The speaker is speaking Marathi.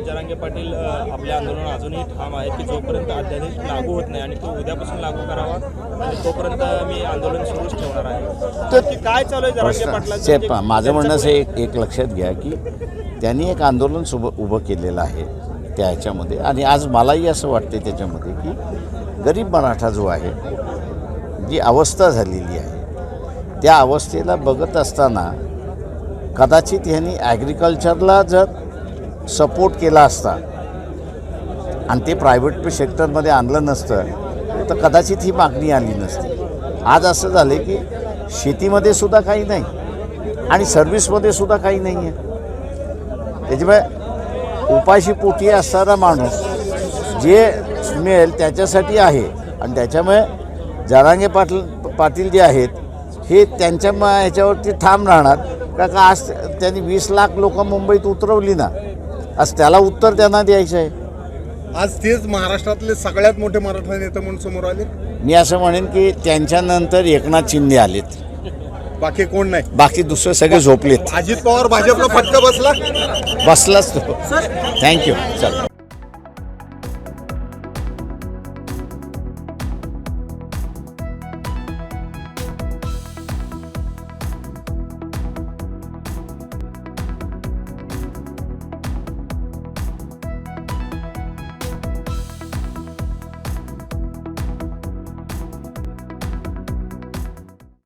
जरांगे पाटील आपल्या आंदोलन अजूनही ठाम आहे की जोपर्यंत अध्यादेश लागू होत नाही आणि तो उद्यापासून लागू करावा आणि तोपर्यंत मी आंदोलन सुरूच ठेवणार आहे. तर की काय चालू आहे जरांगे पाटलांचं? साहेब जे- पहा, माझं म्हणणं असं एक एक लक्षात घ्या की त्यांनी एक आंदोलन सुब उभं केलेलं आहे त्या ह्याच्यामध्ये आणि आज मलाही असं वाटते त्याच्यामध्ये की गरीब मराठा जो आहे जी अवस्था झालेली आहे त्या अवस्थेला बघत असताना कदाचित ह्यांनी ॲग्रिकल्चरला जर सपोर्ट केला असता आणि ते प्रायव्हेट सेक्टरमध्ये आणलं नसतं तर कदाचित ही मागणी आली नसती. आज असं झालं की शेतीमध्ये सुद्धा काही नाही आणि सर्व्हिसमध्ये सुद्धा काही नाही आहे त्याच्यामुळे उपाशी पोटी असणारा माणूस जे मिळेल त्याच्यासाठी आहे. आणि त्याच्यामुळे जरांगे पाटील पाटील जे आहेत हे त्यांच्या ह्याच्यावरती ठाम राहणार. का का आज त्यांनी वीस लाख लोक मुंबईत उतरवली ना आज त्याला उत्तर त्यांना द्यायचं आहे. आज तेच महाराष्ट्रातले सगळ्यात मोठे मराठा नेते म्हणून समोर आले. मी असं म्हणेन की त्यांच्यानंतर एकनाथ शिंदे आलेत. बाकी कोण नाही. बाकी दुसरे सगळे झोपलेत. अजित पवार भाजपला फटका बसला? बसलाच तो. थँक्यू चल.